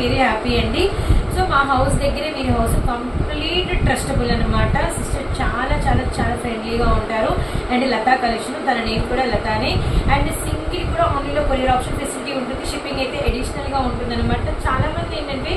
Very happy అండి. So మా house దగ్గరే మీ హౌస్ కంప్లీట్ ట్రస్టబుల్ అనమాట సిస్టర్ చాలా చాలా చాలా ఫ్రెండ్లీగా ఉంటారు. అండ్ లతా కలెక్షన్ తన నేమ్ కూడా లతానే. అండ్ సింగిల్ కూడా ఆన్లైన్లో కొరియర్ ఆప్షన్ ఫెసిలిటీ ఉంటుంది. షిప్పింగ్ అయితే అడిషనల్గా ఉంటుంది అనమాట చాలా మంది ఏంటంటే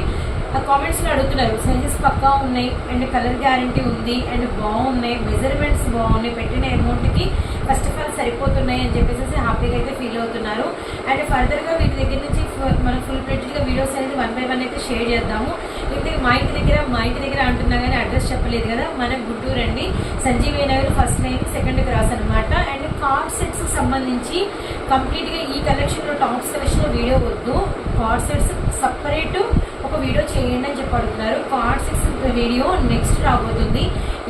కామెంట్స్లో అడుగుతున్నారు. సైజెస్ పక్కా ఉన్నాయి అండ్ కలర్ గ్యారంటీ ఉంది అండ్ బాగున్నాయి మెజర్మెంట్స్ బాగున్నాయి పెట్టిన అమౌంట్కి ఫస్ట్ ఆఫ్ ఆల్ సరిపోతున్నాయి అని చెప్పేసి హ్యాపీగా అయితే ఫీల్ అవుతున్నారు. అండ్ ఫర్దర్గా వీటి దగ్గర నుంచి మనం ఫుల్ ప్లేటెడ్గా వీడియోస్ అనేది వన్ బై వన్ అయితే షేర్ చేద్దాము. అయితే మా ఇంటి దగ్గర మా ఇంటి దగ్గర అంటున్నా కానీ అడ్రస్ చెప్పలేదు కదా మన గుంటూరు అండి. Sanjeevi Nagar first line second cross అనమాట అండ్ కార్డ్ సెట్స్కి సంబంధించి కంప్లీట్గా ఈ కలెక్షన్లో టాప్స్ కలెక్షన్లో వీడియో వద్దు. కార్డ్ సెట్స్ సపరేట్ ఒక వీడియో చేయండి అని చెప్పి అడుగుతున్నారు. కార్డ్ సిక్స్ వీడియో నెక్స్ట్ రాబోతుంది.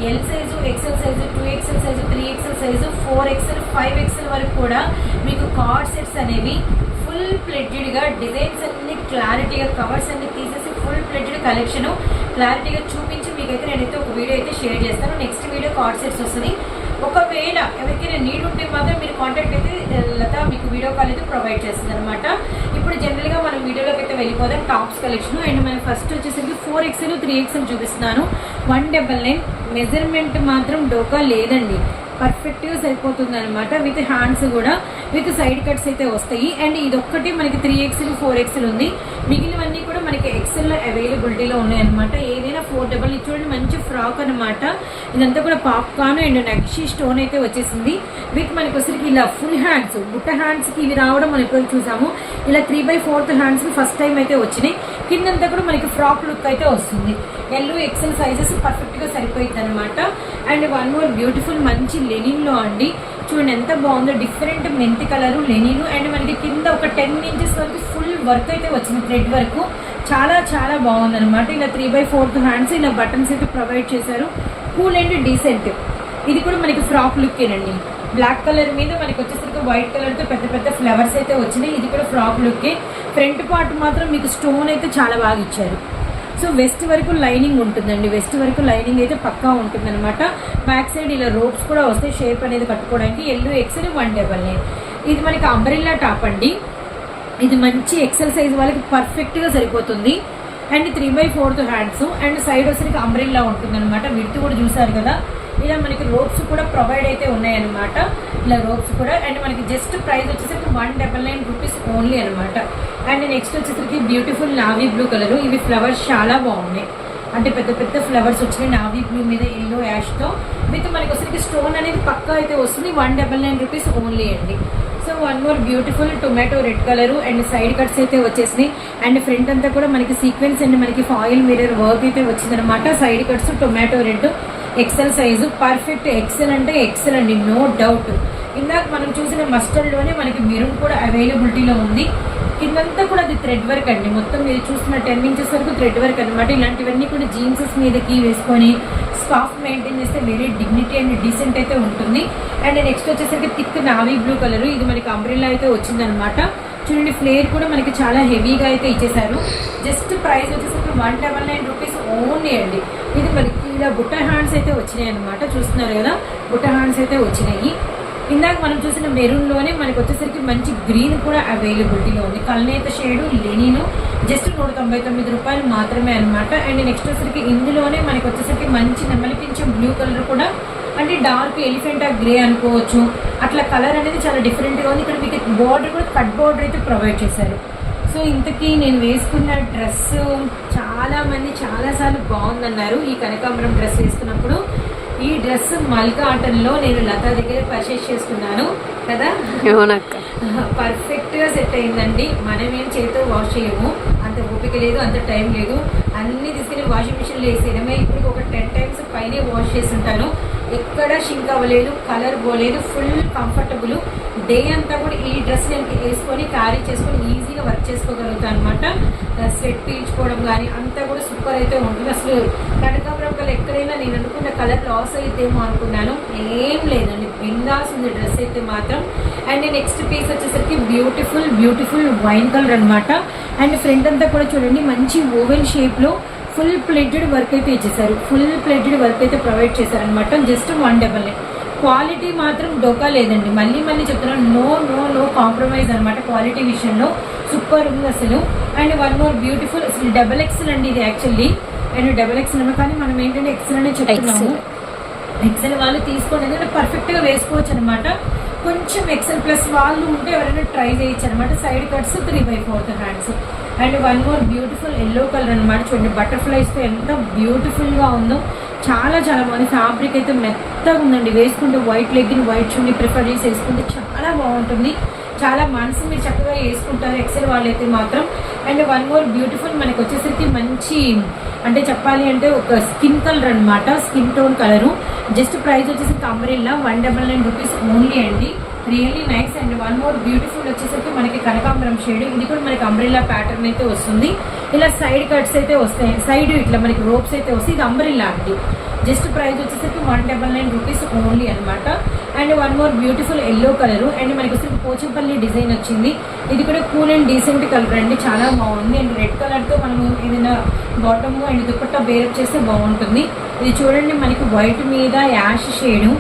L size XL size two XL size three XL size four XL five XL వరకు కూడా మీకు కార్డ్ సెట్స్ అనేవి ఫుల్ ప్లెడ్జెడ్గా డిజైన్స్ అన్ని క్లారిటీగా కవర్స్ అన్ని తీసేసి ఫుల్ ప్లెడ్జెడ్ కలెక్షన్ క్లారిటీగా చూపించి మీకైతే నేనైతే ఒక వీడియో అయితే షేర్ చేస్తాను. నెక్స్ట్ వీడియో కార్డ్ సెట్స్ వస్తుంది. ఒకవేళ ఎవరికైనా నీడ్ ఉంటే మాత్రం మీరు కాంటాక్ట్ అయితే లత మీకు వీడియో కాల్ అయితే ప్రొవైడ్ చేస్తుంది అనమాట ఇప్పుడు జనరల్గా మనం వీడియోలోకి అయితే వెళ్ళిపోదాం. టాప్స్ కలెక్షన్ అండ్ మనం ఫస్ట్ వచ్చేసరికి ఫోర్ ఎక్స్ఎల్ త్రీ ఎక్స్ఎల్ చూపిస్తున్నాను. వన్ డబల్ నైన్ మెజర్మెంట్ మాత్రం డోకా లేదండి. పర్ఫెక్ట్గా సరిపోతుంది అనమాట విత్ హ్యాండ్స్ కూడా. విత్ సైడ్ కట్స్ అయితే వస్తాయి. అండ్ ఇదొక్కటి మనకి త్రీ ఎక్స్ఎల్ ఫోర్ ఎక్స్ఎల్ ఉంది. మిగిలినవన్నీ కూడా మనకి ఎక్స్ఎల్లో అవైలబిలిటీలో ఉన్నాయి అనమాట ఫోర్ డబల్ ఇది చూడండి మంచి ఫ్రాక్ అనమాట ఇదంతా కూడా పాప్కార్న్ అండ్ నక్షి స్టోన్ అయితే వచ్చేసింది. విత్ మనకి వచ్చరికి ఇలా ఫుల్ హ్యాండ్స్ బుట్ట హ్యాండ్స్కి ఇవి రావడం మనం ఎప్పుడు చూసాము. ఇలా three by fourth hands first time అయితే వచ్చినాయి. కిందంతా కూడా మనకి ఫ్రాక్ లుక్ అయితే వస్తుంది. ఎల్లో ఎక్సెల్ సైజెస్ పర్ఫెక్ట్గా సరిపోయింది అనమాట అండ్ వన్ మోర్ బ్యూటిఫుల్ మంచి లెనిన్లో అండి. చూడండి ఎంత బాగుందో. డిఫరెంట్ మెంతి కలరు లెనిన్ అండ్ మనకి కింద ఒక టెన్ ఇంచెస్ వరకు ఫుల్ వర్క్ అయితే వచ్చింది థ్రెడ్ వర్క్ చాలా చాలా బాగుందనమాట ఇలా త్రీ బై ఫోర్త్ హ్యాండ్స్ ఇలా బటన్స్ అయితే ప్రొవైడ్ చేశారు. కూల్ అండ్ డీసెంట్ ఇది కూడా మనకి ఫ్రాక్ లుక్ బ్లాక్ కలర్ మీద మనకి వచ్చేసరికి వైట్ కలర్తో పెద్ద పెద్ద ఫ్లవర్స్ అయితే వచ్చినాయి. ఇది కూడా ఫ్రాక్ లుక్ ఫ్రంట్ పార్ట్ మాత్రం మీకు స్టోన్ అయితే చాలా బాగా ఇచ్చారు. సో వెస్ట్ వరకు లైనింగ్ ఉంటుందండి. వెస్ట్ వరకు లైనింగ్ అయితే పక్కా ఉంటుందన్నమాట. బ్యాక్ సైడ్ ఇలా రోప్స్ కూడా వస్తాయి. షేప్ అనేది కట్టుకోవడానికి. ఎల్లో అని వన్ డబల్ నైన్ ఇది మనకి అంబ్రెల్లా టాప్ అండి. ఇది మంచి ఎక్సెల్ సైజ్ వాళ్ళకి పర్ఫెక్ట్గా సరిపోతుంది. And three by fourth hands and side వచ్చరికి అంబ్రెల్లా ఉంటుంది అనమాట విడ్త్ కూడా చూసారు కదా. ఇలా మనకి రోప్స్ కూడా ప్రొవైడ్ అయితే ఉన్నాయన్నమాట. ఇలా రోప్స్ కూడా. అండ్ మనకి జస్ట్ ప్రైస్ వచ్చేసరికి one double nine rupees only అనమాట అండ్ నెక్స్ట్ వచ్చేసరికి బ్యూటిఫుల్ నావీ బ్లూ కలర్ ఇవి ఫ్లవర్స్ చాలా బాగున్నాయి. అంటే పెద్ద పెద్ద ఫ్లవర్స్ వచ్చినాయి నావీ బ్లూ మీద ఎల్లో యాష్తో విత్ మనకి వచ్చరికి స్టోన్ అనేది పక్కా అయితే వస్తుంది. One double nine rupees only అండి. So one more beautiful tomato red colour and side cuts అయితే వచ్చేసినాయి. అండ్ ఫ్రంట్ అంతా కూడా మనకి సీక్వెన్స్ అండ్ మనకి ఫాయిల్ మిరర్ వర్క్ అయితే వచ్చిందనమాట side cuts tomato red XL size perfect XL అంటే ఎక్సెల్ అండి నో డౌట్ ఇందాక మనం చూసిన మస్టర్డ్లోనే మనకి మెరూన్ కూడా అవైలబిలిటీలో ఉంది. కిందంతా కూడా అది థ్రెడ్ వర్క్ అండి. మొత్తం మీరు చూస్తున్న టెన్ ఇంచెస్ వరకు థ్రెడ్ వర్క్ అనమాట ఇలాంటివన్నీ కూడా జీన్సెస్ మీదకి వేసుకొని సాఫ్ట్ మెయింటైన్ చేస్తే వెరీ డిగ్నిటీ అండ్ డీసెంట్ అయితే ఉంటుంది. అండ్ నెక్స్ట్ వచ్చేసరికి థిక్ నావీ బ్లూ కలర్. ఇది మనకి అంబ్రిల్లా అయితే వచ్చిందనమాట చూడండి ఫ్లేర్ కూడా మనకి చాలా హెవీగా అయితే ఇచ్చేసారు జస్ట్ ప్రైస్ వచ్చేసరికి one double nine rupees only అండి. ఇది మనకి ఇలా బుట్ట హ్యాండ్స్ అయితే వచ్చినాయి అనమాట చూస్తున్నారు కదా బుట్ట హ్యాండ్స్ అయితే వచ్చినాయి. ఇందాక మనం చూసిన మెరూన్లోనే మనకి వచ్చేసరికి మంచి గ్రీన్ కూడా అవైలబిలిటీలో ఉంది. కల్నేత షేడు లెనిను జస్ట్ నూట తొంభై తొమ్మిది రూపాయలు మాత్రమే అనమాట అండ్ నెక్స్ట్ వచ్చేసరికి ఇందులోనే మనకు వచ్చేసరికి మంచి నెమలి పింఛం బ్లూ కలర్ కూడా. అంటే డార్క్ ఎలిఫెంట్ గ్రే అనుకోవచ్చు. అట్లా కలర్ అనేది చాలా డిఫరెంట్గా ఉంది. ఇక్కడ మీకు బార్డర్ కూడా కట్ బార్డర్ అయితే ప్రొవైడ్ చేశారు. సో ఇంతకీ నేను వేసుకున్న డ్రెస్ చాలామంది చాలాసార్లు బాగుందన్నారు. ఈ కనకాంబరం డ్రెస్ వేసుకున్నప్పుడు ఈ డ్రెస్ మల్కా ఆటంలో నేను లతా దగ్గర పర్చేస్ చేసుకున్నాను కదా? అవునక్క. పర్ఫెక్ట్గా సెట్ అయిందండి. మనం ఏం చేతితో వాష్ చేయము. అంత ఓపిక లేదు అంత టైం లేదు. అన్ని తీసుకుని వాషింగ్ మిషన్ వేసేయడమే. ఇప్పుడు ఒక టెన్ టైమ్స్ పైనే వాష్ చేసి ఉంటాను ఎక్కడ షింక్ అవ్వలేదు కలర్ పోలేదు ఫుల్ కంఫర్టబుల్ డే అంతా కూడా ఈ డ్రెస్ నేను వేసుకొని క్యారీ చేసుకొని ఈజీగా వర్క్ చేసుకోగలుగుతాను అనమాట స్వెట్ పీల్చుకోవడం కానీ అంతా కూడా సూపర్ అయితే ఉంటుంది. అసలు కనకాంబరం కలర్ ఎక్కడైనా నేను అనుకున్న కలర్ లాస్ అయితేమో అనుకున్నాను. ఏం లేదండి. బిందాస్ ఉంది డ్రెస్ అయితే మాత్రం. అండ్ నెక్స్ట్ పీస్ వచ్చేసరికి బ్యూటిఫుల్ బ్యూటిఫుల్ వైన్ కలర్ అనమాట అండ్ ఫ్రంట్ అంతా కూడా చూడండి మంచి ఓవెల్ షేప్లో ఫుల్ ప్లేటెడ్ వర్క్ అయితే ఇచ్చేసారు. ఫుల్ ప్లేటెడ్ వర్క్ అయితే ప్రొవైడ్ చేశారనమాట just one double nine. Quality మాత్రం డోకా లేదండి. మళ్ళీ మళ్ళీ చెప్తున్నాను నో నో నో కాంప్రమైజ్ అనమాట క్వాలిటీ విషయంలో. సూపర్ ఉంది అసలు. అండ్ వన్ మోర్ బ్యూటిఫుల్ అసలు డబల్ ఎక్సెల్ అండి ఇది యాక్చువల్లీ. అండ్ డబల్ ఎక్సెల్ కానీ మనం ఏంటంటే ఎక్సెల్ అనే చెప్తున్నాము. ఎక్సెల్. వాళ్ళు తీసుకోండి ఎందుకంటే పర్ఫెక్ట్గా వేసుకోవచ్చు అనమాట కొంచెం ఎక్సెల్ ప్లస్ వాళ్ళు ఉంటే ఎవరైనా ట్రై చేయొచ్చు అనమాట side cuts three by fourth hands. And one more beautiful yellow colour అనమాట చూడండి బటర్ఫ్లైస్తో ఎంత బ్యూటిఫుల్గా ఉందో. చాలా చాలా బాగుంది. ఫ్యాబ్రిక్ అయితే మెత్తగా ఉందండి. వేసుకుంటే white leggin white chunni prefer చేసి వేసుకుంటే చాలా బాగుంటుంది. చాలా మనసు మీరు చక్కగా వేసుకుంటారు. ఎక్సెల్ వాళ్ళైతే మాత్రం. అండ్ వన్ మోర్ బ్యూటిఫుల్ మనకి వచ్చేసరికి మంచి అంటే చెప్పాలి అంటే ఒక స్కిన్ కలర్ అనమాట skin tone colour just price వచ్చేసరికి umbrella one double nine rupees only అండి. Really nice and one more beautiful వచ్చేసరికి మనకి కనకాంబరం షేడ్ ఇది కూడా మనకి అంబ్రెల్లా ప్యాటర్న్ అయితే వస్తుంది. ఇలా సైడ్ కట్స్ అయితే వస్తాయి. సైడ్ ఇట్లా మనకి రోప్స్ అయితే వస్తాయి. ఇది అంబ్రెల్లా అండి. జస్ట్ ప్రైస్ వచ్చేసరికి one double nine rupees only అనమాట and one more beautiful yellow colour and మనకి వచ్చేసరికి పోచంపల్లి డిజైన్ వచ్చింది. ఇది కూడా కూల్ అండ్ డీసెంట్ కలర్ అండి. చాలా బాగుంది. అండ్ రెడ్ కలర్తో మనము ఏదైనా బాటమ్ అండ్ దుప్పట్టా బేరప్ చేస్తే బాగుంటుంది. ఇది చూడండి మనకి వైట్ మీద యాష్ షేడు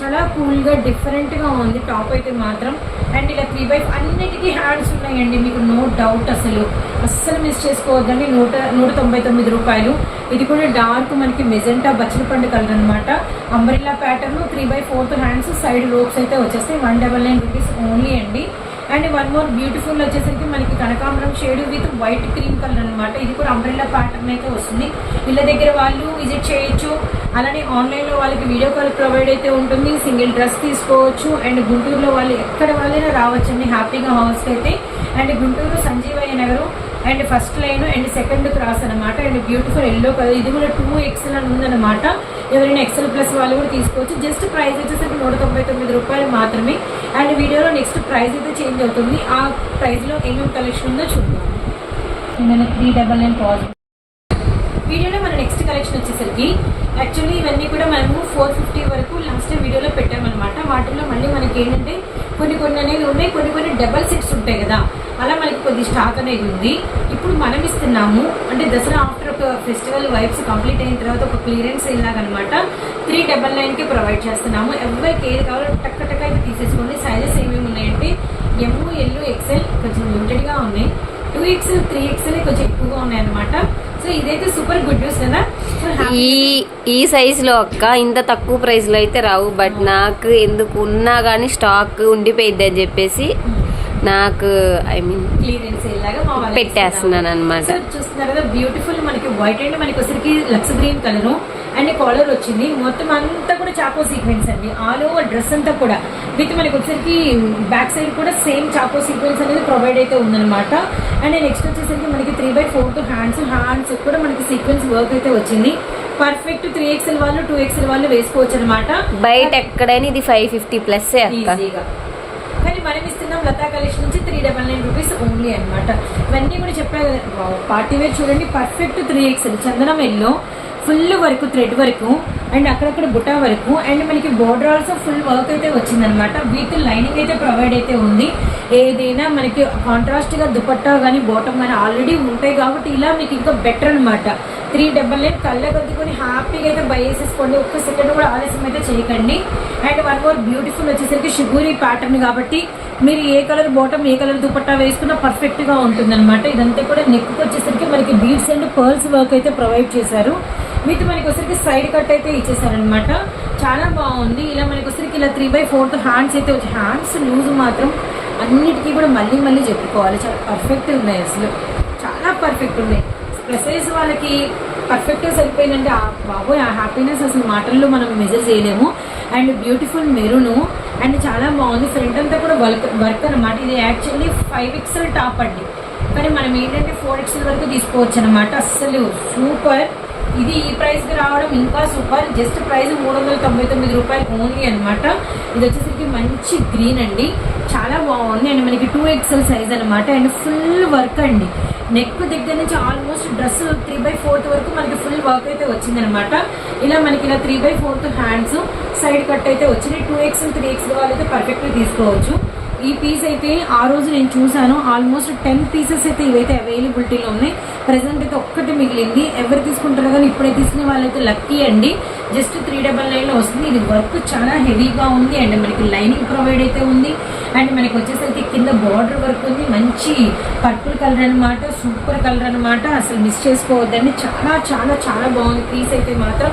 చాలా కూల్గా డిఫరెంట్గా ఉంది. టాప్ అయితే మాత్రం. అండ్ ఇలా త్రీ బై అన్నిటికీ హ్యాండ్స్ ఉన్నాయండి. మీకు నో డౌట్ అసలు. అస్సలు మిస్ చేసుకోవద్దండి. నూట నూట తొంభై తొమ్మిది రూపాయలు. ఇది కూడా డార్క్ మనకి మెజెంటా బచ్చలపండు కలర్ అనమాట umbrella pattern three by fourth hands side ropes అయితే వచ్చేస్తాయి. One double nine rupees only అండి. అండ్ వన్ మోర్ బ్యూటిఫుల్ వచ్చేసరికి మనకి కనకాంబరం shade with white cream colour అనమాట ఇది కూడా అంబ్రెల్లా ప్యాటర్న్ అయితే వస్తుంది. వీళ్ళ దగ్గర వాళ్ళు విజిట్ చేయొచ్చు. అలానే ఆన్లైన్లో వాళ్ళకి వీడియో కాల్ ప్రొవైడ్ అయితే ఉంటుంది. సింగిల్ డ్రెస్ తీసుకోవచ్చు. అండ్ గుంటూరులో వాళ్ళు ఎక్కడ వాళ్ళైనా రావచ్చండి. హ్యాపీగా హౌస్కి అయితే and Guntur Sanjeevaiah Nagar. And first line and second cross అనమాట అండ్ బ్యూటిఫుల్ ఎల్లో కలర్. ఇది కూడా టూ ఎక్సెల్ అని ఉందన్నమాట. ఎవరైనా ఎక్సెల్ ప్లస్ వాళ్ళు కూడా తీసుకోవచ్చు. జస్ట్ ప్రైస్ వచ్చేసరికి నూట తొంభై తొమ్మిది రూపాయలు మాత్రమే. అండ్ వీడియోలో నెక్స్ట్ ప్రైస్ అయితే చేంజ్ అవుతుంది. ఆ ప్రైస్లో ఏమేమి కలెక్షన్ ఉందో చూద్దాం. త్రీ డబల్ నైన్ పాజిటివ్ వీడియోలో మన నెక్స్ట్ కలెక్షన్ వచ్చేసరికి యాక్చువల్లీ ఇవన్నీ కూడా మనము ఫోర్ ఫిఫ్టీ వరకు లాస్ట్ టైం వీడియోలో పెట్టామన్నమాట. వాటిలో మళ్ళీ మనకి ఏంటంటే కొన్ని కొన్ని అనేవి ఉన్నాయి కొన్ని కొన్ని డబల్ సెట్స్ ఉంటాయి కదా. అలా మనకి కొద్ది స్టాక్ అనేది ఉంది. ఇప్పుడు మనం ఇస్తున్నాము అంటే దసరా ఆఫ్టర్ ఒక ఫెస్టివల్ వైబ్స్ కంప్లీట్ అయిన తర్వాత ఒక క్లియరెన్స్ ఇలాగనమాట త్రీ డబల్ నైన్కి ప్రొవైడ్ చేస్తున్నాము. ఎవరికి ఏది కావాలో టక్క టక్క అయితే తీసేసుకోండి. సైజెస్ ఏమేమి ఉన్నాయంటే ఎమ్ ఎల్ ఎక్సెల్ కొంచెం లిమిటెడ్గా ఉన్నాయి. టూ ఎక్సెల్ త్రీ ఎక్సెల్ కొంచెం ఎక్కువగా ఉన్నాయి అనమాట సో ఇదైతే సూపర్ గుడ్ న్యూస్ కదా. సో ఈ ఈ సైజులో అక్క ఇంత తక్కువ ప్రైస్లో అయితే రావు బట్ నాకు ఎందుకు ఉన్నా కానీ స్టాక్ ఉండిపోయిద్ది అని చెప్పేసి నాకు ఐ మీన్ పెట్టేస్తున్నాను అన్నమాట. సో చూస్తున్నారు కదా బ్యూటిఫుల్ మనకి వైట్ అండ్ మనకి వచ్చరికి lux green colour and collar వచ్చింది. మొత్తం అంతా కూడా చాకో సీక్వెన్స్ అండి. ఆల్ ఓవర్ డ్రెస్ అంతా కూడా. విత్ మనకి వచ్చరికి బ్యాక్ సైడ్ కూడా సేమ్ చాకో సీక్వెన్స్ అనేది ప్రొవైడ్ అయితే ఉందన్నమాట. అండ్ నెక్స్ట్ వచ్చేసరికి మనకి three by four hands hands కూడా మనకి సీక్వెన్స్ వర్క్ అయితే వచ్చింది. పర్ఫెక్ట్ త్రీ ఎక్స్ఎల్ వాళ్ళు టూ ఎక్స్ఎల్ వాళ్ళు వేసుకోవచ్చు అనమాట బయట ఎక్కడైనా ఇది ఫైవ్ ఫిఫ్టీ ప్లస్ కానీ మనం ఇస్తున్నాం లతా కలెక్షన్ నుంచి three double nine rupees only అనమాట ఇవన్నీ కూడా చెప్పాను కదా పార్టీ వేర్ చూడండి. పర్ఫెక్ట్ త్రీ ఎక్స్ఎల్ చందనం ఎల్లో. ఫుల్ వరకు థ్రెడ్ వరకు అండ్ అక్కడక్కడ బుటా వరకు అండ్ మనకి బోర్డర్ ఆల్సో ఫుల్ వర్క్ అయితే వచ్చిందనమాట వీత్ లైనింగ్ అయితే ప్రొవైడ్ అయితే ఉంది. ఏదైనా మనకి కాంట్రాస్ట్గా దుపట్టా కానీ బోటం కానీ ఆల్రెడీ ఉంటాయి కాబట్టి ఇలా మీకు ఇంకా బెటర్ అనమాట త్రీ డబల్ నైన్ కళ్ళ కొద్దుకొని హ్యాపీగా అయితే బై చేసేసుకోండి. ఒక్క సెకండ్ కూడా ఆలస్యం అయితే చేయకండి. అండ్ వన్ మోర్ బ్యూటిఫుల్ వచ్చేసరికి షుగూరి ప్యాటర్న్ కాబట్టి మీరు ఏ కలర్ బాటమ్ ఏ కలర్ దుపట్టా వేసుకున్నా పర్ఫెక్ట్గా ఉంటుందన్నమాట. ఉంటుంది అనమాట ఇదంతా కూడా నెక్ వచ్చేసరికి మనకి బీడ్స్ అండ్ పర్ల్స్ వర్క్ అయితే ప్రొవైడ్ చేశారు. మీతో మనకి వచ్చరికి సైడ్ కట్ అయితే ఇచ్చేసారనమాట చాలా బాగుంది. ఇలా మనకి వచ్చరికి ఇలా త్రీ బై ఫోర్త్ హ్యాండ్స్ అయితే వచ్చి హ్యాండ్స్ లూజ్ మాత్రం అన్నిటికీ కూడా మళ్ళీ మళ్ళీ చెప్పుకోవాలి. చాలా పర్ఫెక్ట్ ఉన్నాయి అసలు. చాలా పర్ఫెక్ట్ ఉన్నాయి. ప్లస్ వాళ్ళకి పర్ఫెక్ట్గా సరిపోయిందంటే ఆ బాబోయ్ ఆ హ్యాపీనెస్ అసలు మాటల్లో మనం మెజర్ చేయలేము. అండ్ బ్యూటిఫుల్ మెరూను అండ్ చాలా బాగుంది. ఫ్రంట్ అంతా కూడా వర్క్ వర్క్ అనమాట ఇది యాక్చువల్లీ ఫైవ్ ఎక్స్ఎల్ టాప్ అండి. కానీ మనం ఏంటంటే ఫోర్ ఎక్స్ఎల్ వరకు తీసుకోవచ్చు అనమాట అస్సలు సూపర్ ఇది ఈ ప్రైస్కి రావడం ఇంకా సూపర్ జస్ట్ ప్రైస్ మూడు వందల తొంభై తొమ్మిది రూపాయలు ఓన్లీ అనమాట ఇది వచ్చేసరికి మంచి గ్రీన్ అండి. చాలా బాగుంది అండ్. మనకి టూ ఎక్స్ఎల్ సైజ్ అనమాట అండ్ ఫుల్ వర్క్ అండి. నెక్ దగ్గర నుంచి almost dress three by fourth వరకు మనకి ఫుల్ వర్క్ అయితే వచ్చిందనమాట ఇలా మనకి ఇలా three by fourth hands side cut అయితే వచ్చినాయి టూ ఎక్స్ఎల్ త్రీ ఎక్స్ఎల్ వాళ్ళు అయితే పర్ఫెక్ట్గా తీసుకోవచ్చు. ఈ పీస్ అయితే ఆ రోజు నేను చూసాను ఆల్మోస్ట్ టెన్ పీసెస్ అయితే ఇవైతే అవైలబిలిటీలో ఉన్నాయి. ప్రెసెంట్ అయితే ఒక్కటి మిగిలింది. ఎవరు తీసుకుంటారో కానీ ఇప్పుడే తీసుకునే వాళ్ళైతే లక్కీ అండి. జస్ట్ త్రీ డబల్ నైన్లో వస్తుంది. ఇది వర్క్ చాలా హెవీగా ఉంది. అండ్ మనకి లైనింగ్ ప్రొవైడ్ అయితే ఉంది. అండ్ మనకి వచ్చేసరికి కింద బార్డర్ వర్క్ ఉంది. మంచి పర్పుల్ కలర్ అనమాట సూపర్ కలర్ అనమాట అసలు మిస్ చేసుకోవద్దండి. చాలా చాలా చాలా బాగుంది పీస్ అయితే మాత్రం.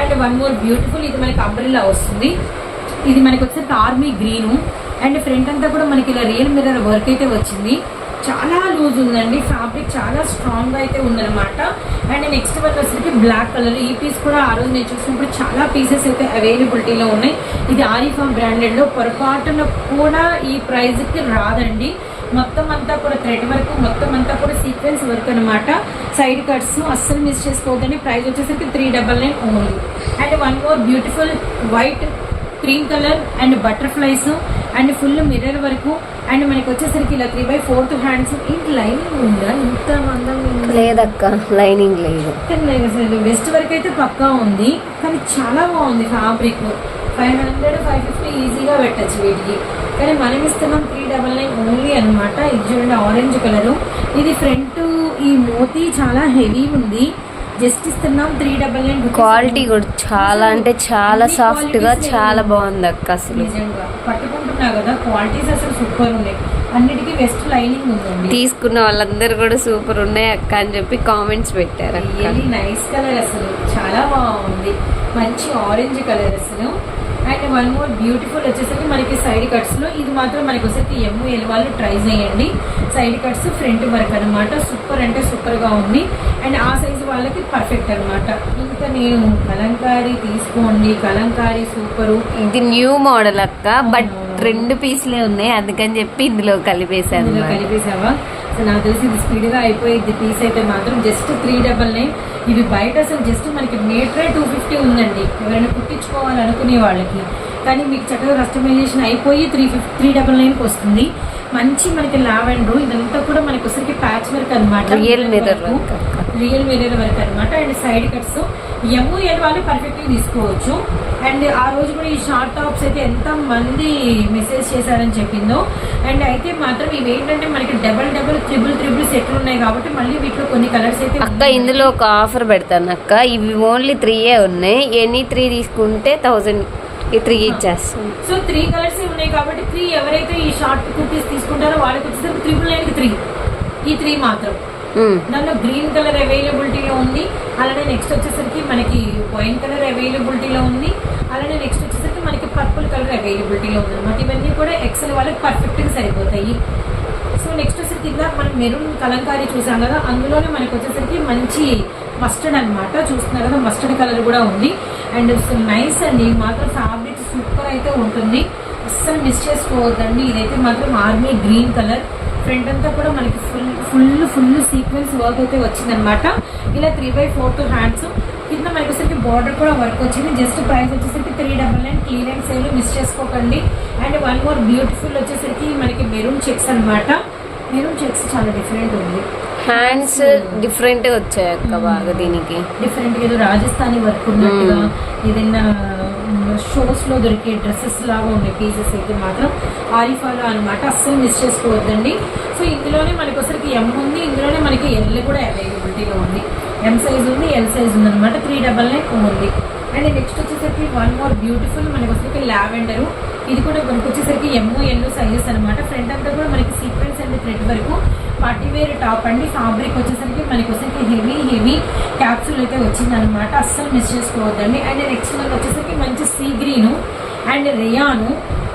అండ్ వన్ మోర్ బ్యూటిఫుల్ ఇది మనకి అంబ్రిల్లా వస్తుంది. ఇది మనకి వచ్చేసరికి ఆర్మీ గ్రీను అండ్ ఫ్రంట్ అంతా కూడా మనకి ఇలా రియల్ మిర్రర్ వర్క్ అయితే వచ్చింది. చాలా లూజ్ ఉందండి. ఫ్యాబ్రిక్ చాలా స్ట్రాంగ్గా అయితే ఉందన్నమాట. అండ్ నెక్స్ట్ వన్ వచ్చేసరికి బ్లాక్ కలర్ ఈ పీస్ కూడా ఆ రోజు నేను చూసినప్పుడు చాలా పీసెస్ అయితే అవైలబిలిటీలో ఉన్నాయి. ఇది ఆరిఫామ్ బ్రాండెడ్లో పొరపాటున కూడా ఈ ప్రైస్కి రాదండి. మొత్తం అంతా కూడా థ్రెడ్ వర్క్ మొత్తం అంతా కూడా సీక్వెన్స్ వర్క్ అనమాట సైడ్ కట్స్ అస్సలు మిస్ చేసుకోవద్దండి. ప్రైస్ వచ్చేసరికి three double nine only and one more beautiful white cream colour and butterflies and full mirror వరకు అండ్ మనకి వచ్చేసరికి ఇలా త్రీ బై ఫోర్త్ హ్యాండ్స్ ఇంత లైనింగ్ ఉందా? ఇంత మందంగా లేదక్క లైనింగ్ లేదు. అసలు వెస్ట్ వరకు అయితే పక్కా ఉంది కానీ చాలా బాగుంది fabric five hundred five fifty ఈజీగా పెట్టచ్చు వీటికి. కానీ మనం ఇస్తున్నాం త్రీ డబల్ నైన్ ఓన్లీ అనమాట ఇది చూడండి ఆరెంజ్ కలర్ ఇది ఫ్రంట్ ఈ మోతీ చాలా హెవీ ఉంది. జస్ట్ ఇస్తున్నాం త్రీ డబల్ నైన్ క్వాలిటీ కూడా చాలా అంటే చాలా సాఫ్ట్గా చాలా బాగుంది అక్క అసలు. పట్టుకుంటున్నా కదా క్వాలిటీస్ అసలు సూపర్ ఉన్నాయి. అన్నిటికీ వెస్ట్ లైనింగ్ ఉందండి. తీసుకున్న వాళ్ళందరూ కూడా సూపర్ ఉన్నాయి అక్క అని చెప్పి కామెంట్స్ పెట్టారు నైస్ కలర్ అసలు. చాలా బాగుంది. మంచి ఆరెంజ్ కలర్ అసలు. అండ్ వన్ మోర్ బ్యూటిఫుల్ వచ్చేసరికి మనకి సైడ్ కట్స్లో ఇది మాత్రం మనకి వచ్చేసరికి ఎమ్ము ఎల్ వాళ్ళు ట్రై చేయండి. సైడ్ కట్స్ ఫ్రంట్ వర్క్ అనమాట సూపర్ అంటే సూపర్గా ఉంది. అండ్ ఆ సైజు వాళ్ళకి పర్ఫెక్ట్ అన్నమాట. ఇంకా నేను కలంకారీ తీసుకోండి. కలంకారీ సూపరు. ఇది న్యూ మోడల్ అక్క బట్ రెండు పీస్లే ఉన్నాయి. అందుకని చెప్పి ఇందులో కలిపేశాను కలిపేసావా నాకు తెలిసి ఇది స్పీడ్గా అయిపోయింది పీస్ అయితే మాత్రం జస్ట్ త్రీ డబల్ నైన్ ఇవి బయట అసలు జస్ట్ మనకి మీటరే టూ ఫిఫ్టీ ఉందండి. ఎవరైనా కుట్టించుకోవాలనుకునే వాళ్ళకి. కానీ మీకు చక్కగా కస్టమైజేషన్ అయిపోయి త్రీ ఫిఫ్టీ త్రీ డబల్ నైన్కి వస్తుంది. మంచి మనకి లావెండర్. ఇదంతా కూడా మనకి వచ్చరికి ప్యాచ్ వర్క్ అనమాట real mirror real mirror work అనమాట అండ్ సైడ్ కట్స్ ఎమ్ము వాళ్ళు పర్ఫెక్ట్గా తీసుకోవచ్చు. అండ్ ఆ రోజు కూడా ఈ షార్ట్ టాప్స్ అయితే ఎంత మంది మెసేజ్ చేశారని చెప్పిందో. అండ్ అయితే మాత్రం ఇవి ఏంటంటే మనకి డబల్ డబల్ త్రిబుల్ త్రిబుల్ సెట్లు ఉన్నాయి కాబట్టి మళ్ళీ వీటిలో కొన్ని కలర్స్ అయితే అక్క ఇందులో ఒక ఆఫర్ పెడతాను అక్క. ఇవి ఓన్లీ త్రీయే ఉన్నాయి. ఎనీ త్రీ తీసుకుంటే థౌజండ్ త్రీ ఇచ్చేస్తాం. సో త్రీ కలర్స్ ఉన్నాయి కాబట్టి త్రీ ఎవరైతే ఈ షార్ట్ కుర్తీస్ తీసుకుంటారో వాళ్ళకి వచ్చేసరికి త్రిబుల్ నైన్కి త్రీ ఈ త్రీ మాత్రం. Hmm. దానిలో గ్రీన్ కలర్ అవైలబిలిటీలో ఉంది. అలానే నెక్స్ట్ వచ్చేసరికి మనకి వైన్ కలర్ అవైలబిలిటీలో ఉంది. అలానే నెక్స్ట్ వచ్చేసరికి మనకి పర్పుల్ కలర్ అవైలబిలిటీలో ఉంది అనమాట ఇవన్నీ కూడా ఎక్సెల్ వాళ్ళకి పర్ఫెక్ట్గా సరిపోతాయి. సో నెక్స్ట్ వచ్చేసరికి ఇలా మనం మెరూన్ కలంకారీ చూసాం కదా అందులోనే మనకి వచ్చేసరికి మంచి మస్టర్డ్ అన్నమాట. చూస్తున్నారు కదా మస్టర్డ్ కలర్ కూడా ఉంది. అండ్ నైస్ అండి. మాత్రం ఫ్యాబ్రిక్ సూపర్ అయితే ఉంటుంది. అస్సలు మిస్ చేసుకోవద్దండి. ఇదైతే మాత్రం ఆర్మీ గ్రీన్ కలర్ ఫ్రంట్ అంతా కూడా మనకి full full full sequence work అయితే వచ్చిందనమాట ఇలా త్రీ బై ఫోర్త్ హ్యాండ్స్ కింద మనకి వచ్చేసరికి బార్డర్ కూడా వర్క్ వచ్చింది. జస్ట్ ప్రైస్ వచ్చేసరికి three double nine clearance sale miss చేసుకోకండి. అండ్ వన్ మోర్ బ్యూటిఫుల్ వచ్చేసరికి మనకి మెరూన్ చెక్స్ అన్నమాట. మెరూన్ చెక్స్ చాలా డిఫరెంట్ ఉంది. హ్యాండ్స్ డిఫరెంట్ వచ్చాయి అక్క బాగా దీనికి. డిఫరెంట్ ఏదో రాజస్థానీ వర్క్ ఉన్నట్టుగా ఏదైనా షోస్లో దొరికే డ్రెస్సెస్ లాగా ఉండే పీసెస్ అయితే మాత్రం ఆరిఫాలో అనమాట అస్సలు మిస్ చేసుకోవద్దండి. సో ఇందులోనే మనకి ఒకసారికి ఎం ఉంది. ఇందులోనే మనకి ఎల్ కూడా అవైలబిలిటీలో ఉంది. ఎం సైజ్ ఉంది ఎల్ సైజ్ ఉంది అనమాట త్రీ డబల్ నైన్ ఉంది. అండ్ నెక్స్ట్ వచ్చేసరికి వన్ మోర్ బ్యూటిఫుల్ మనకి వచ్చేసరికి లావెండరు ఇది కూడా మనకు వచ్చేసరికి ఎమ్మో ఎల్లో సైజెస్ అనమాట ఫ్రంట్ అంతా కూడా మనకి సీక్వెన్స్ అండ్ థ్రెడ్ వరకు పార్టీ వేర్ టాప్ అండి ఫ్యాబ్రిక్ వచ్చేసరికి మనకి వచ్చేసరికి హెవీ హెవీ క్యాప్సూల్ అయితే వచ్చిందనమాట అస్సలు మిస్ చేసుకోవద్దండి. అండ్ నెక్స్ట్ మనకి వచ్చేసరికి మంచి సీ గ్రీను అండ్ రియాను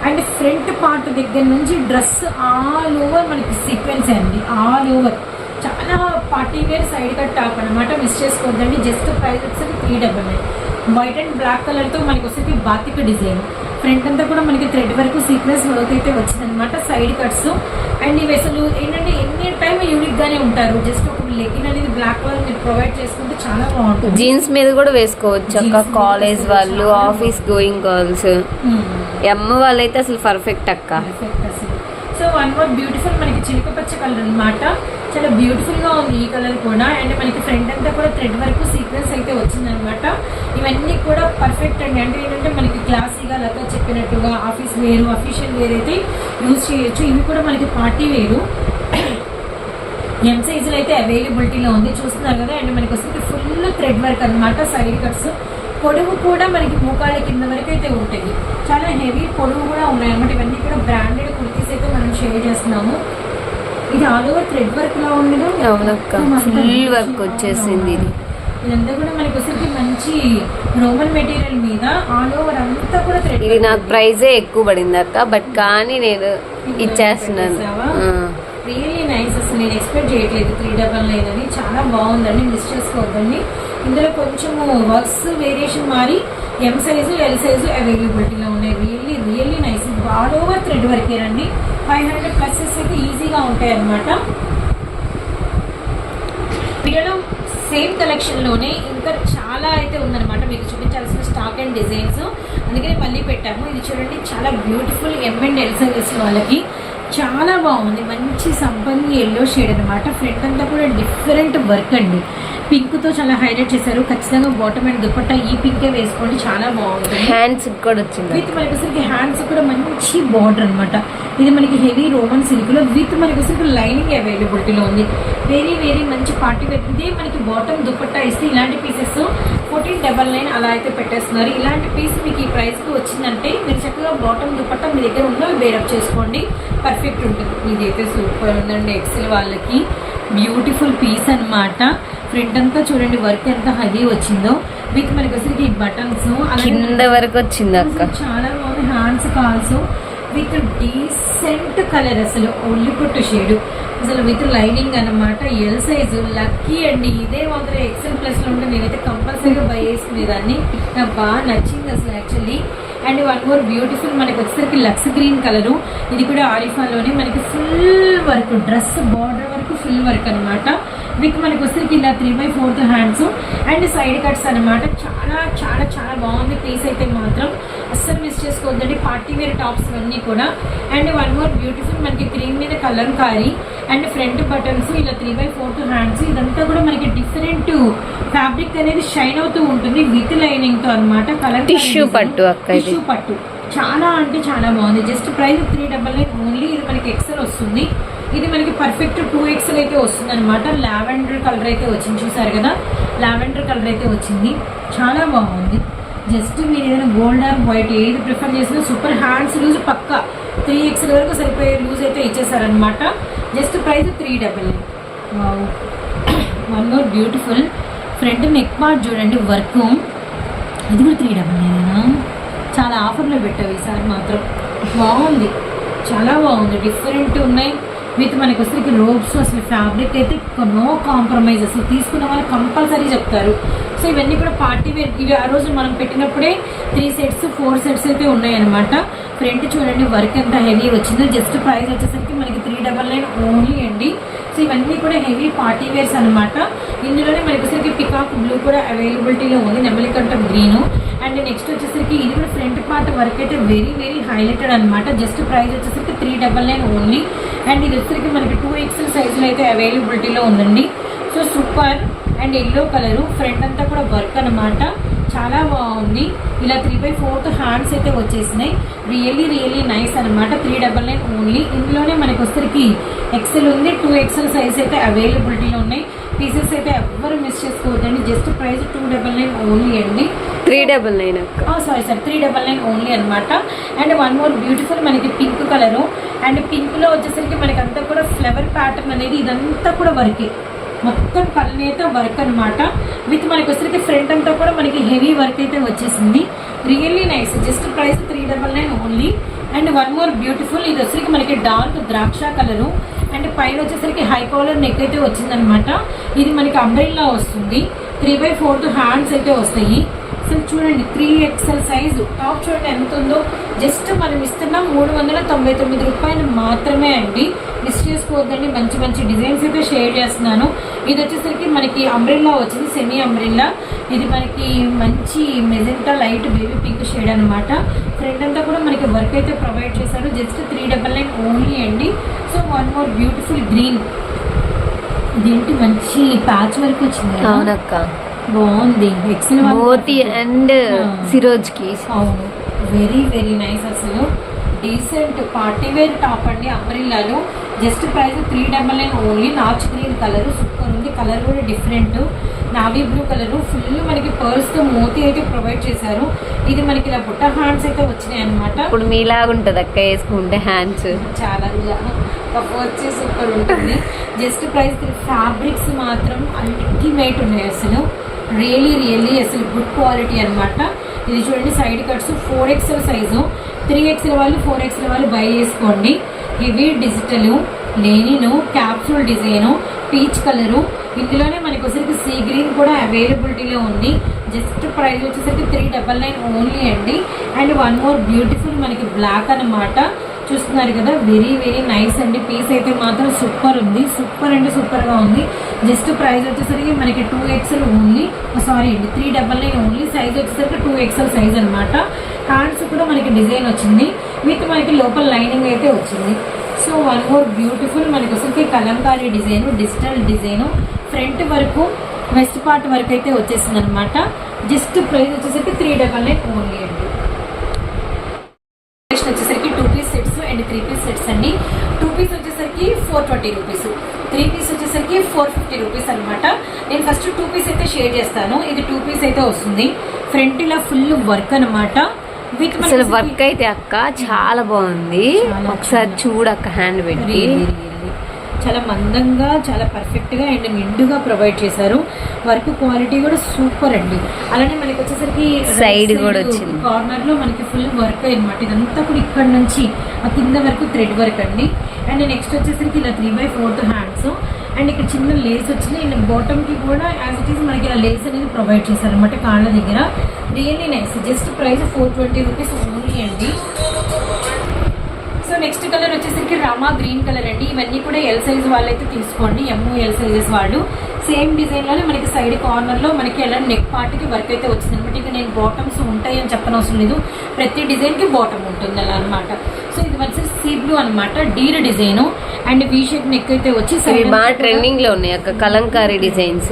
అండ్ ఫ్రంట్ పార్ట్ దగ్గర నుంచి డ్రెస్ ఆల్ ఓవర్ మనకి సీక్వెన్స్ అండి. ఆల్ ఓవర్ చాలా party wear side cut top అనమాట మిస్ చేసుకోవద్దండి. జస్ట్ ప్రైస్ వచ్చేసరికి three double nine white and black కలర్తో మనకి వచ్చేసి బాతిక డిజైన్ ఫ్రంట్ అంతా కూడా మనకి థ్రెడ్ వరకు సీక్వెన్స్ వర్క్ అయితే వచ్చిందనమాట సైడ్ కట్స్ అండ్ ఇవి అసలు ఏంటంటే ఎన్ని టైం యూనిక్ గానే ఉంటారు. జస్ట్ ఒక లెగిన్ అనేది బ్లాక్ కలర్ మీరు ప్రొవైడ్ చేసుకుంటే చాలా బాగుంటుంది. జీన్స్ మీద కూడా వేసుకోవచ్చు అక్క. కాలేజ్ వాళ్ళు. ఆఫీస్ గోయింగ్ గర్ల్స్ ఎమ్మ వాళ్ళైతే అసలు పర్ఫెక్ట్ అక్క. పర్ఫెక్ట్ అసలు. సో వన్ మోర్ బ్యూటిఫుల్ మనకి చిలుక పచ్చ కలర్ అనమాట చాలా బ్యూటిఫుల్గా ఉంది ఈ కలర్ కూడా. అండ్ మనకి ఫ్రంట్ అంతా కూడా థ్రెడ్ వరకు సీక్వెన్స్ అయితే వచ్చిందనమాట ఇవన్నీ కూడా పర్ఫెక్ట్ అండి. అంటే ఏంటంటే మనకి క్లాసీగా లతో చెప్పినట్టుగా ఆఫీస్ వేరు అఫీషియల్ వేర్ అయితే యూజ్ చేయొచ్చు. ఇవి కూడా మనకి పార్టీ వేరు. ఎం సైజులో అయితే అవైలబిలిటీలో ఉంది. చూస్తున్నారు కదా? అండ్ మనకి వస్తుంది ఫుల్ థ్రెడ్ వర్క్ అనమాట సైడ్ కట్స్ పొడవు కూడా మనకి మోకాళ్ళ కింద వరకు అయితే ఉంటాయి. చాలా హెవీ పొడవు కూడా ఉన్నాయి అన్నమాట ఇవన్నీ కూడా బ్రాండెడ్ కుర్తీస్ అయితే మనం షేర్ చేస్తున్నాము ఇది ఆల్ ఓవర్ థ్రెడ్ వర్క్ లా ఉండదు అవునక్క ఫుల్ వర్క్ వచ్చేసింది ఇది. ఇదంతా కూడా మనకి వచ్చేసరికి మంచి రోమన్ మెటీరియల్ మీద ఆల్ ఓవర్ అంతా కూడా థ్రెడ్ ఇది నాకు ప్రైజే ఎక్కువ పడింది అక్క బట్ కానీ నేను ఇచ్చేస్తున్నాను. రియల్లీ నైస్ అసలు నేను ఎక్స్పెక్ట్ చేయట్లేదు. త్రీ డబల్ నైన్ అని. చాలా బాగుందండి. మిస్ చేసుకోవద్దండి. ఇందులో కొంచెము వర్క్స్ వేరియేషన్ మారి ఎం సైజు ఎల్ సైజు అవైలబిలిటీలో ఉన్నాయి. రియల్లీ ఆల్ ఓవర్ థ్రెడ్ వర్కేనండి ఫైవ్ హండ్రెడ్ ప్లసెస్ అయితే ఈజీగా ఉంటాయి అన్నమాట వీడియోలో సేమ్ కలెక్షన్లోనే ఇంకా చాలా అయితే ఉందన్నమాట. మీకు చూపించాల్సిన స్టాక్ అండ్ డిజైన్స్. అందుకని మళ్ళీ పెట్టాము. ఇది చూడండి చాలా బ్యూటిఫుల్ ఎం అండ్ ఎల్ వాళ్ళకి. చాలా బాగుంది. మంచి సంపంగి ఎల్లో షేడ్ అనమాట ఫ్రంట్ అంతా కూడా డిఫరెంట్ వర్క్ అండి. పింక్తో చాలా హైలైట్ చేశారు. ఖచ్చితంగా బాటమ్ అండ్ దుపట్టా ఈ పింకే వేసుకోండి. చాలా బాగుంటుంది. హ్యాండ్స్ కూడా వచ్చింది? విత్ మనకి అసలు హ్యాండ్స్ కూడా మంచి బార్డర్ అన్నమాట. ఇది మనకి హెవీ రోమన్ సిల్క్లో విత్ మనకి అసలు లైనింగ్ అవైలబిలిటీలో ఉంది. వెరీ వెరీ మంచి పార్టీ వేర్ ఇదే మనకి బాటమ్ దుపట్టా ఇస్తే ఇలాంటి పీసెస్ ఫోర్టీన్ డబల్ నైన్ అలా అయితే పెట్టేస్తున్నారు. ఇలాంటి పీస్ మీకు ఈ ప్రైస్కి వచ్చిందంటే మీరు చక్కగా బాటమ్ దుపట్టా మీ దగ్గర ఉందో బేరప్ చేసుకోండి. పర్ఫెక్ట్ ఉంటుంది. ఇదైతే సూపర్ ఉందండి ఎక్సెల్ వాళ్ళకి. బ్యూటిఫుల్ పీస్ అన్నమాట. ఫ్రంట్ అంతా చూడండి వర్క్ ఎంత హెవీ వచ్చిందో. విత్ మనకి అసలు ఈ బటన్స్. కింద వరకు వచ్చింది అక్క. చాలా బాగుంది. Hands calls. With decent colour అసలు కొట్టు షేడ్. అసలు విత్ లైనింగ్ అన్నమాట. ఎల్ సైజు లక్కీ అండి. ఇదే మాత్రం ఎక్సెల్ ప్లస్లో ఉంటే నేనైతే కంపల్సరీగా బై చేసుకునేదాన్ని. నాకు బాగా నచ్చింది అసలు actually and one more beautiful మనకి వచ్చేసరికి లక్స్ గ్రీన్ కలరు ఇది కూడా ఆరిఫాలోనే మనకి ఫుల్ వర్క్ డ్రెస్ బార్డర్ వరకు ఫుల్ వర్క్ అన్నమాట. విత్ మనకి వచ్చేసరికి ఇలా three by fourth hands and side cuts అన్నమాట. చాలా చాలా చాలా బాగుంది. పీస్ అయితే మాత్రం. అస్సలు మిస్ చేసుకోవద్దండి. పార్టీ వేర్ టాప్స్ అన్నీ కూడా. అండ్ వన్ మోర్ బ్యూటిఫుల్ మనకి క్రీమ్ మీద కలర్ కారీ. అండ్ ఫ్రంట్ బటన్స్ ఇలా త్రీ బై ఫోర్త్ హ్యాండ్స్ ఇదంతా కూడా మనకి డిఫరెంట్ ఫ్యాబ్రిక్ అనేది షైన్ అవుతూ ఉంటుంది. విత్ లైనింగ్తో అనమాట కలర్ టిష్యూ పట్టు అక్క టిష్యూ పట్టు. చాలా అంటే చాలా బాగుంది. Just price three double nine only ఇది మనకి ఎక్సెల్ వస్తుంది. ఇది మనకి పర్ఫెక్ట్ టూ ఎక్సెల్ అయితే వస్తుంది అనమాట లావెండర్ కలర్ అయితే వచ్చింది. చూసారు కదా? లావెండర్ కలర్ అయితే వచ్చింది. చాలా బాగుంది. జస్ట్ మీరు ఏదైనా గోల్డ్ ఆర్ వైట్ ఏది ప్రిఫర్ చేసినా సూపర్ హ్యాండ్స్ లూజ్ పక్క. త్రీ ఎక్స్ఎల్ వరకు సరిపోయే లూజ్ అయితే ఇచ్చేసారనమాట just price three double one more beautiful front neck part చూడండి వర్క్ ఇది కూడా త్రీ డబల్ నైనేనా చాలా ఆఫర్లో పెట్టావు ఈసారి మాత్రం. బాగుంది. చాలా బాగుంది. డిఫరెంట్ ఉన్నాయి. విత్ మనకి వచ్చేసరికి రోబ్స్ అసలు ఫ్యాబ్రిక్ అయితే నో కాంప్రమైజ్ అసలు తీసుకున్న వాళ్ళు కంపల్సరీ చెప్తారు. సో ఇవన్నీ కూడా పార్టీ వేర్ ఇవి ఆ రోజు మనం పెట్టినప్పుడే త్రీ సెట్స్ ఫోర్ సెట్స్ అయితే ఉన్నాయన్నమాట. ఫ్రంట్ చూడండి వర్క్ ఎంత హెవీ వచ్చిందో. జస్ట్ ప్రైస్ వచ్చేసరికి మనకి త్రీ డబల్ నైన్ ఓన్లీ అండి. సో ఇవన్నీ కూడా హెవీ పార్టీ వేర్స్ అనమాట ఇందులోనే మనకి వచ్చేసరికి పికాక్ బ్లూ కూడా అవైలబిలిటీలో ఉంది. నెమలికంఠం గ్రీన్ అండ్ నెక్స్ట్ వచ్చేసరికి ఇది కూడా ఫ్రంట్ పార్ట్ వర్క్ అయితే వెరీ వెరీ హైలైటెడ్ అనమాట జస్ట్ ప్రైస్ వచ్చేసరికి three double nine only and ఇది వచ్చరికి మనకి టూ ఎక్స్ఎల్ సైజులో అయితే అవైలబిలిటీలో ఉందండి. So super and yellow colour front అంతా కూడా వర్క్ అనమాట చాలా బాగుంది. ఇలా త్రీ బై ఫోర్త్ హ్యాండ్స్ అయితే వచ్చేసినాయి. రియల్లీ రియల్లీ నైస్ అనమాట త్రీ డబల్ నైన్ ఓన్లీ ఇందులోనే మనకు వచ్చరికి ఎక్సెల్ ఉంది. టూ ఎక్సెల్ సైజ్ అయితే అవైలబిలిటీలో ఉన్నాయి. పీసెస్ అయితే ఎవ్వరు మిస్ చేసుకోవద్దండి. Just price two double nine only అండి. Three double nine sorry sir three double nine only అనమాట అండ్ వన్ మోర్ బ్యూటిఫుల్ మనకి పింక్ కలరు. అండ్ పింక్లో వచ్చేసరికి మనకి అంతా కూడా ఫ్లవర్ ప్యాటర్న్ అనేది ఇదంతా కూడా వర్కే మొత్తం కళ్ళనేత వర్క్ అనమాట విత్ మనకి వచ్చేసరికి ఫ్రంట్ అంతా కూడా మనకి హెవీ వర్క్ అయితే వచ్చేసింది. Really nice just price three double nine only. And one more beautiful. ఇది వచ్చేసరికి మనకి డార్క్ ద్రాక్ష కలరు. అంటే పైన వచ్చేసరికి హై కాలర్ నెక్ అయితే వచ్చిందనమాట. ఇది మనకి అంబ్రెల్లా వస్తుంది. త్రీ బై ఫోర్త్ హ్యాండ్స్ అయితే వస్తాయి. అసలు చూడండి త్రీ ఎక్సెల్ సైజు. టాప్ చూడండి ఎంత ఉందో. జస్ట్ మనం ఇస్తున్న మూడు వందల తొంభై తొమ్మిది రూపాయలు మాత్రమే అండి. మిస్ చేసుకోవద్దండి. మంచి మంచి డిజైన్స్ అయితే షేర్ చేస్తున్నాను. ఇది వచ్చేసరికి మనకి అంబ్రెల్లా వచ్చింది సెమీ అంబ్రెల్లా ఇది మనకి మంచి magenta light baby pink shade అనమాట ఫ్రంట్ అంతా కూడా మనకి వర్క్ అయితే ప్రొవైడ్ చేశారు. Just three double nine only అండి. So one more beautiful green ఇదేంటి మంచి ప్యాచ్ వర్క్ వచ్చింది? అవునక్క. బాగుంది. మోతి అండ్. సిరోజ్కి అవును. వెరీ వెరీ నైస్ అసలు. డీసెంట్ పార్టీ వేర్ టాప్ అండి అంబ్రిల్లాలు just price three double nine only notch green colour super colour కూడా different navy blue colour. Full మనకి పర్ల్స్తో మోతి అయితే ప్రొవైడ్ చేశారు. ఇది మనకి ఇలా బుట్ట హ్యాండ్స్ అయితే వచ్చినాయి అనమాట ఇప్పుడు మీలాగా ఉంటుంది అక్క వేసుకుంటే హ్యాండ్స్ చాలా వచ్చి సూపర్ ఉంటుంది. జస్ట్ ప్రైస్ ఫ్యాబ్రిక్స్ మాత్రం అల్టిమేట్ ఉన్నాయి అసలు. రియలీ రియల్లీ అసలు గుడ్ క్వాలిటీ అన్నమాట. ఇది చూడండి side cuts four XL size three XL వాళ్ళు ఫోర్ ఎక్స్ఎల్ వాళ్ళు బై చేసుకోండి. ఇవి digital linen capsule design peach colour ఇందులోనే మనకి వచ్చేసరికి సీ గ్రీన్ కూడా అవైలబిలిటీలో ఉంది. జస్ట్ ప్రైస్ వచ్చేసరికి త్రీ డబల్ నైన్ ఓన్లీ అండి. అండ్ వన్ మోర్ బ్యూటిఫుల్ మనకి బ్లాక్ అన్నమాట. చూస్తున్నారు కదా వెరీ వెరీ నైస్ అండి. పీస్ అయితే మాత్రం సూపర్ ఉంది. సూపర్ అంటే సూపర్గా ఉంది. జస్ట్ ప్రైస్ వచ్చేసరికి మనకి టూ ఎక్స్ఎల్ ఓన్లీ సారీ అండి three double nine only size వచ్చేసరికి టూ ఎక్స్ఎల్ సైజ్ అనమాట హ్యాండ్స్ కూడా మనకి డిజైన్ వచ్చింది. విత్ మనకి లోపల లైనింగ్ అయితే వచ్చింది. సో వన్ మోర్ బ్యూటిఫుల్ మనకి వచ్చేసరికి kalamkari design digital design front వరకు వెస్ట్ పార్ట్ వరకు అయితే వచ్చేసింది అనమాట జస్ట్ ప్రైస్ వచ్చేసరికి త్రీ డబల్ నైన్ ఓన్లీ అండి. వచ్చేసరికి two piece sets and three piece sets అండి. టూ పీస్ వచ్చేసరికి four twenty rupees three piece వచ్చేసరికి ఫోర్ ఫిఫ్టీ రూపీస్ అనమాట నేను ఫస్ట్ టూ పీస్ అయితే షేర్ చేస్తాను. ఇది టూ పీస్ అయితే వస్తుంది. ఫ్రంట్ ఇలా ఫుల్ వర్క్ అనమాట అసలు వర్క్ అయితే అక్క చాలా బాగుంది. ఒకసారి. చూడక్క హ్యాండ్ పెట్టి. చాలా మందంగా చాలా పర్ఫెక్ట్గా అండ్ నిండుగా ప్రొవైడ్ చేశారు. వర్క్ క్వాలిటీ కూడా సూపర్ అండి. అలానే మనకి వచ్చేసరికి Side కూడా వచ్చింది. కార్నర్లో మనకి ఫుల్ వర్క్ అన్నమాట ఇదంతా కూడా ఇక్కడ నుంచి ఆ కింద వరకు థ్రెడ్ వర్క్ అండి. అండ్ నెక్స్ట్ వచ్చేసరికి ఇలా three by fourth hands and ఇక్కడ చిన్న లేస్ వచ్చింది అండ్ బాటమ్కి కూడా యాజ్ ఇట్ ఈస్ మనకి ఇలా లేస్ అనేది ప్రొవైడ్ చేశారు అనమాట కాళ్ళ దగ్గర. Really nice just price four twenty rupees only అండి. సో నెక్స్ట్ కలర్ వచ్చేసరికి రామా గ్రీన్ కలర్ అండి. ఇవన్నీ కూడా ఎల్ సైజ్ వాళ్ళు అయితే తీసుకోండి. ఎంఓ ఎల్ సైజెస్ వాళ్ళు. సేమ్ డిజైన్లోనే మనకి సైడ్ కార్నర్లో మనకి ఎలా నెక్ పార్ట్కి వర్క్ అయితే వచ్చింది. అనమాట ఇక నేను బాటమ్స్ ఉంటాయి అని చెప్పనవసరం లేదు. ప్రతి డిజైన్కి బాటమ్ ఉంటుంది అలా అనమాట సో ఇది వచ్చేసి సీ బ్లూ అనమాట deer design. And V shape neck అయితే వచ్చి side బాగా అంతా కూడా- ట్రెండింగ్లో ఉన్నాయి అక్క. కలంకారీ డిజైన్స్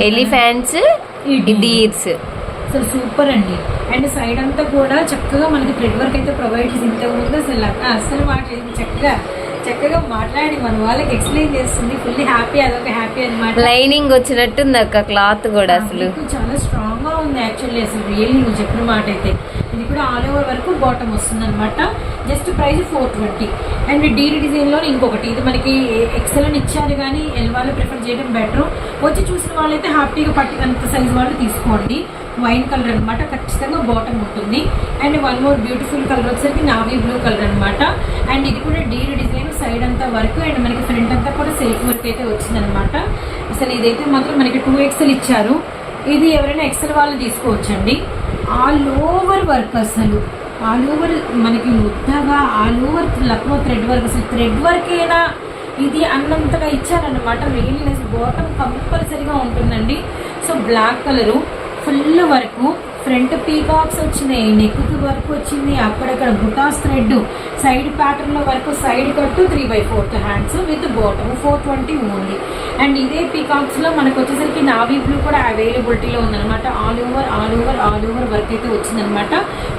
ఎలిఫాంట్స్ ఇది. డీర్స్ అసలు సూపర్ అండి. అండ్ సైడ్ అంతా కూడా చక్కగా మనకి థ్రెడ్ వర్క్ అయితే ప్రొవైడ్ చేసి ఇంతకు ముందు అసలు అసలు మాట్లాడింది చక్కగా చక్కగా మాట్లాడి మన వాళ్ళకి ఎక్స్ప్లెయిన్ చేస్తుంది. ఫుల్ హ్యాపీ అదొక హ్యాపీ అనమాట లైనింగ్ వచ్చినట్టుంది అక్క క్లాత్ కూడా అసలు. చాలా స్ట్రాంగ్గా ఉంది యాక్చువల్లీ అసలు రియల్లీ నువ్వు చెప్పిన మాట అయితే. ఇది కూడా ఆల్ ఓవర్ వరకు బాటమ్ వస్తుంది అనమాట just price four twenty and Deere డిజైన్లో ఇంకొకటి. ఇది మనకి ఎక్సెల్ అని ఇచ్చారు కానీ ఎల్ వాళ్ళు ప్రిఫర్ చేయడం బెటర్ వచ్చి చూసిన వాళ్ళైతే హ్యాపీగా పట్టి అంత సైజ్ వాళ్ళు తీసుకోండి. వైన్ కలర్ అనమాట ఖచ్చితంగా బాటమ్ ఉంటుంది. And one more beautiful colour వచ్చేసరికి నావీ బ్లూ కలర్ అనమాట అండ్ ఇది కూడా డీల్ డిజైన్ సైడ్ అంతా వర్క్ అండ్ మనకి ఫ్రంట్ అంతా కూడా సెల్ఫ్ వర్క్ అయితే వచ్చిందనమాట అసలు ఇదైతే మాత్రం మనకి టూ ఎక్స్ఎల్ ఇచ్చారు. ఇది ఎవరైనా ఎక్సెల్ వాళ్ళు తీసుకోవచ్చండి. ఆల్ ఓవర్ వర్క్ అసలు. ఆల్ ఓవర్ మనకి ముద్దగా all over Lucknow thread work. అసలు థ్రెడ్ వర్కేనా? ఇది అన్నంతగా ఇచ్చారనమాట రియల్లీ నైస్ బాటమ్ కంపల్సరీగా ఉంటుందండి. So black colour. ఫుల్ వరకు ఫ్రంట్ పీకాక్స్ వచ్చినాయి నెక్కి వర్క్ వచ్చింది అక్కడక్కడ బుటాస్ థ్రెడ్. సైడ్ ప్యాటర్న్లో వరకు side cut three by fourth hands with bottom four twenty only and ఇదే పీకాక్స్లో మనకు వచ్చేసరికి నావీ బ్లూ కూడా అవైలబిలిటీలో ఉందన్నమాట. All over all over all over work అయితే వచ్చిందనమాట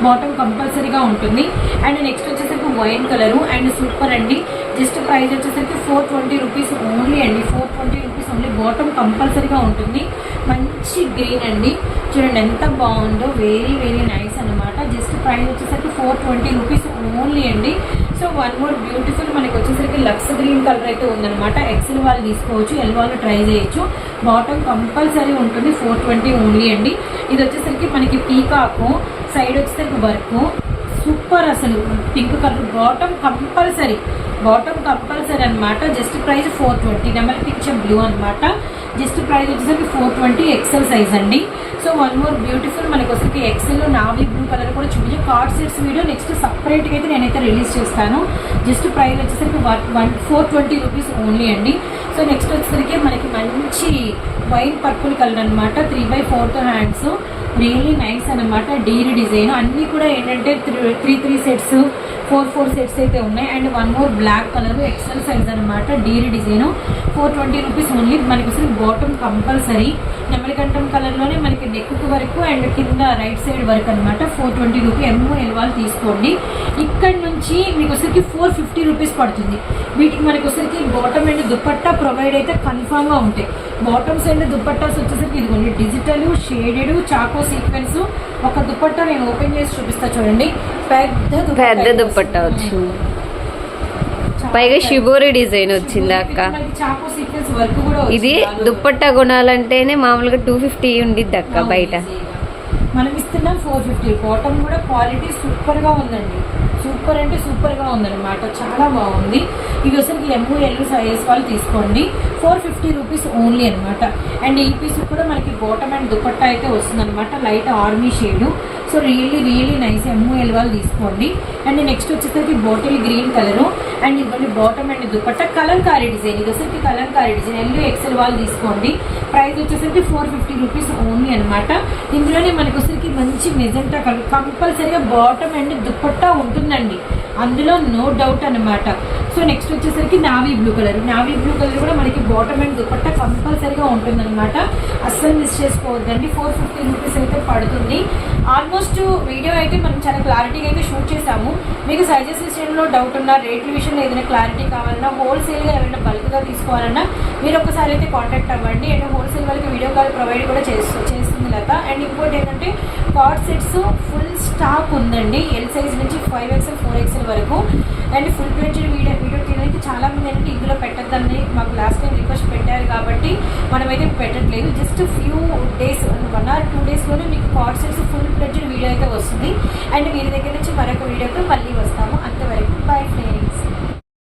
బాటమ్ కంపల్సరీగా ఉంటుంది. అండ్ నెక్స్ట్ వచ్చేసరికి వైన్ కలరు అండ్ సూపర్ అండి. జస్ట్ ప్రైస్ వచ్చేసరికి ఫోర్ ట్వంటీ రూపీస్ ఓన్లీ అండి. Four twenty rupees only bottom కంపల్సరీగా ఉంటుంది. మంచి గ్రీన్ అండి. చూడండి ఎంత బాగుందో వెరీ వెరీ నైస్ అన్నమాట. జస్ట్ ప్రైస్ వచ్చేసరికి ఫోర్ ట్వంటీ రూపీస్ ఓన్లీ అండి. సో వన్ మోర్ బ్యూటిఫుల్ మనకి వచ్చేసరికి లక్స్ గ్రీన్ కలర్ అయితే ఉందన్నమాట. ఎక్సెల్ వాళ్ళు తీసుకోవచ్చు ఎల్ వాళ్ళు ట్రై చేయొచ్చు. బాటమ్ కంపల్సరీ ఉంటుంది ఫోర్ ట్వంటీ ఓన్లీ అండి. ఇది వచ్చేసరికి మనకి పీకాకు సైడ్ వచ్చేసరికి వర్క్ సూపర్ అసలు pink colour bottom compulsory bottom compulsory అన్నమాట. Just price four twenty number picture blue అన్నమాట. జస్ట్ ప్రైస్ వచ్చేసరికి ఫోర్ ట్వంటీ ఎక్సెల్ సైజ్ అండి. సో వన్ మోర్ బ్యూటిఫుల్ మనకు వచ్చేసరికి ఎక్సెల్ నావీ బ్లూ కలర్ కూడా చూపించి. కార్డ్ సెట్స్ వీడియో నెక్స్ట్ సపరేట్గా అయితే నేనైతే రిలీజ్ చేస్తాను. జస్ట్ ప్రైస్ వచ్చేసరికి one one four twenty rupees only అండి. సో నెక్స్ట్ వచ్చేసరికి మనకి మంచి వైన్ పర్పుల్ కలర్ అనమాట three by fourth hands really nice అన్నమాట. Deer design. అన్నీ కూడా ఏంటంటే three three three sets four four sets అయితే ఉన్నాయి. And one more black colour XL size అనమాట deer design. Four twenty rupees only. మనకి అసలు బాటమ్ కంపల్సరీ నెమలికంఠం కలర్లోనే మనకి నెక్కు వరకు అండ్ కింద రైట్ సైడ్ వరకు అనమాట four twenty rupee M or ఎల్వాల్ తీసుకోండి. ఇక్కడ నుంచి మీకు వచ్చరికి ఫోర్ ఫిఫ్టీ రూపీస్ పడుతుంది. వీటికి మనకి వచ్చరికి బాటమ్ అండ్ దుపట్టా ప్రొవైడ్ అయితే కన్ఫామ్గా ఉంటాయి. బాటమ్స్ అండ్ దుపట్టాస్ వచ్చేసరికి ఇదిగోండి డిజిటల్ షేడెడ్ చాకో సీక్వెన్స్ ఒక దుపట్టా నేను ఓపెన్ చేసి చూపిస్తా చూడండి. పెద్ద దుపట్టా పెద్ద వస్తుంది. వచ్చింది చాలా పైగా షిబోరి డిజైన్ వచ్చింది అక్క. ఇది. దుప్పట్టా కొనాలంటేనే మామూలుగా టూ ఫిఫ్టీ ఉండిద్ది అక్క బయట. మనం ఇస్తున్నాం ఫోర్ ఫిఫ్టీ బాటమ్ కూడా క్వాలిటీ సూపర్గా ఉందండి. సూపర్ అంటే సూపర్గా ఉందన్నమాట. చాలా బాగుంది. ఇది అసలు ఎమ్ము ఎల్లు సైజ్ వాళ్ళు తీసుకోండి. ఫోర్ ఫిఫ్టీ రూపీస్ ఓన్లీ అనమాట అండ్ ఈ పీస్ కూడా మనకి బాటమ్ అండ్ దుపట్టా అయితే వస్తుందన్నమాట. Light army shade so really really nice M or L L వాళ్ళు తీసుకోండి. అండ్ నెక్స్ట్ వచ్చేసరికి బాటిల్ గ్రీన్ కలరు అండ్ ఇవ్వండి bottom and dupatta kalamkari design. ఇది వచ్చేసరికి కలంకారీ డిజైన్. ఎల్లు ఎక్సెల్ వాళ్ళు తీసుకోండి. ప్రైస్ వచ్చేసరికి ఫోర్ ఫిఫ్టీ రూపీస్ ఓన్లీ అనమాట ఇందులోనే మనకు వచ్చేసరికి మంచి మెజెంటా కలర్ కంపల్సరీగా బాటమ్ అండ్ దుపట్టా ఉందండి. అందులో నో డౌట్ అనమాట సో నెక్స్ట్ వచ్చేసరికి navy blue colour navy blue colour కూడా మనకి బాటమ్ అండ్ దుప్పట్ట కంపల్సరీగా ఉంటుందన్నమాట. అస్సలు మిస్ చేసుకోవద్దండి. ఫోర్ ఫిఫ్టీ రూపీస్ అయితే పడుతుంది. ఆల్మోస్ట్ వీడియో అయితే మనం చాలా క్లారిటీగా అయితే షూట్ చేసాము. మీకు సైజెస్ విషయంలో డౌట్ ఉన్నా రేట్ల విషయంలో ఏదైనా క్లారిటీ కావాలన్నా హోల్సేల్గా ఏమైనా బల్క్గా తీసుకోవాలన్నా మీరు ఒకసారి అయితే కాంటాక్ట్ అవ్వండి. అండ్ హోల్సేల్ వాళ్ళకి వీడియో కాల్ ప్రొవైడ్ కూడా చేస్తూ చేస్తుంది లత. అండ్ ఇంకోటి ఏంటంటే కార్డ్ సెట్స్ ఫుల్ స్టాక్ ఉందండి. ఎల్ సైజ్ నుంచి ఫైవ్ ఎక్స్ఎల్ ఫోర్ ఎక్స్ఎల్ వరకు. And full pleated video video తీయడానికి చాలామంది ఏంటంటే ఇందులో పెట్టద్దని మాకు లాస్ట్ టైం రిక్వెస్ట్ పెట్టారు కాబట్టి మనమైతే పెట్టట్లేదు. Just few days one or two డేస్లోనే మీకు cord sets full pleated video అయితే వస్తుంది. అండ్ వీరి దగ్గర నుంచి మరొక వీడియోతో మళ్ళీ వస్తాము. అంతవరకు బై ఫ్రెండ్స్